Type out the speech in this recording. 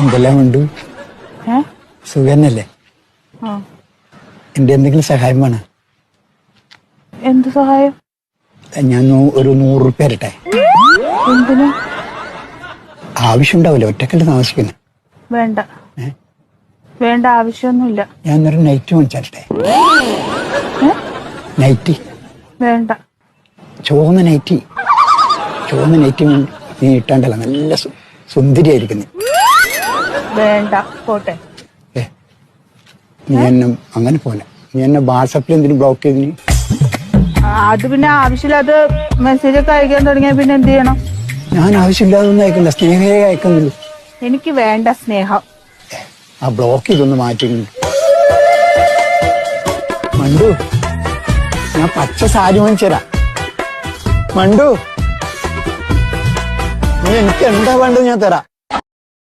എന്തെല്ലാം ഉണ്ട്? ഏ? സുഖന്നല്ലേ? എന്റെ എന്തെങ്കിലും സഹായം വേണം? എന്ത് സഹായം? ഞാൻ ഒരു നൂറ് റുപ്യ തരട്ടെ. എന്തിനു? ആവശ്യമുണ്ടാവില്ല ഒറ്റക്കല്ല താമസിക്കുന്നത് വേണ്ട. വേണ്ട ആവശ്യമൊന്നുമില്ല. ഞാൻ ഒരു നൈറ്റ് മേടിച്ചാലട്ടെ നൈറ്റി വേണ്ട. ചുവന്ന നൈറ്റി ചുവന്ന നൈറ്റി നീ ഇട്ടാണ്ടല്ല നല്ല സുന്ദരിയായിരിക്കുന്നു. വേണ്ട പോട്ടെ. നീ എന്നെ അങ്ങനെ പോലെ. നീ എന്നെ വാട്സപ്പിൽ എന്തിനും ബ്ലോക്ക് ചെയ്തിന്? അത് പിന്നെ ആവശ്യമില്ലാതെ മെസ്സേജ് ഒക്കെ അയക്കാൻ തുടങ്ങിയ പിന്നെ എന്ത് ചെയ്യണം? ഞാൻ ആവശ്യമില്ലാതെ ഒന്നും സ്നേഹയെ അയക്കുന്നുള്ളൂ. എനിക്ക് വേണ്ട സ്നേഹം. ആ ബ്ലോക്ക് ഇതൊന്ന് മാറ്റി മണ്ടു ഞാൻ പച്ച സാരി വാങ്ങിച്ചരാ മണ്ടു നീ എനിക്ക് എന്താ വേണ്ടത് ഞാൻ തരാം.